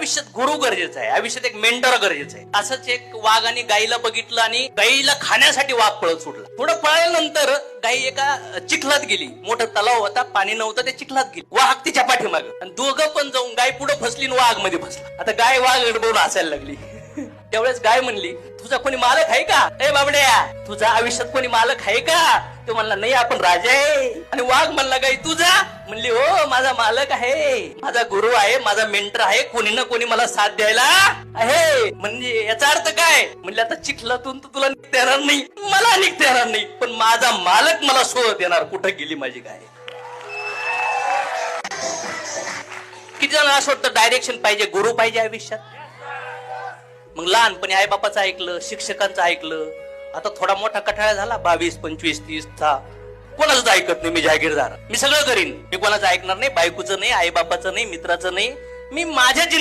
आयुष्यात गुरु गरजेचा आहे आयुष्यात एक मेंटर गरजेचं आहे. असंच एक वाघ आणि गाईला बघितलं आणि गाईला खाण्यासाठी वाघ पळत सुटला. थोडं पळाल्यानंतर गाई एका चिखलात गेली. मोठा तलाव होता पाणी नव्हतं ते चिखलात गेली. वाघ तिच्या पाठीमाग. आणि दोघं पण जाऊन गाय पुढे फसली आणि वाघमध्ये फसला. आता गाय वाघ गडबडून असायला लागली. त्यावेळेस गाय म्हणली तुझा कोणी मालक आहे का? ए बाबड्या तुझा आयुष्यात कोणी मालक आहे का? तो म्हणला नाही आपण राजा आहे. आणि वाघ म्हणला गाई तुझा? म्हणली हो. माझा मालक आहे. माझा गुरु आहे माझा मेंटर आहे. कोणी ना कोणी मला साथ द्यायला आहे. म्हणजे याचा अर्थ काय? म्हणजे आता चिखलातून तर तुला निघता येणार नाही. मला निघता येणार नाही. पण माझा मालक मला सोडत देणार कुठं गेली माझी काय किती जण असं वाटतं डायरेक्शन पाहिजे गुरु पाहिजे आयुष्यात? मग लहानपणी आई बापाचं ऐकलं शिक्षकांचं ऐकलं. आता थोडा मोठा कठाळा झाला. बावीस पंचवीस तीस था कोणाच ऐकत नाही मी जागीरदार. मी सगळं करीन. मी कोणाचं ऐकणार नाही बायकोचं नाही आई बापाचं नाही मित्राचं नाही. मी माझ्या जिंदगीत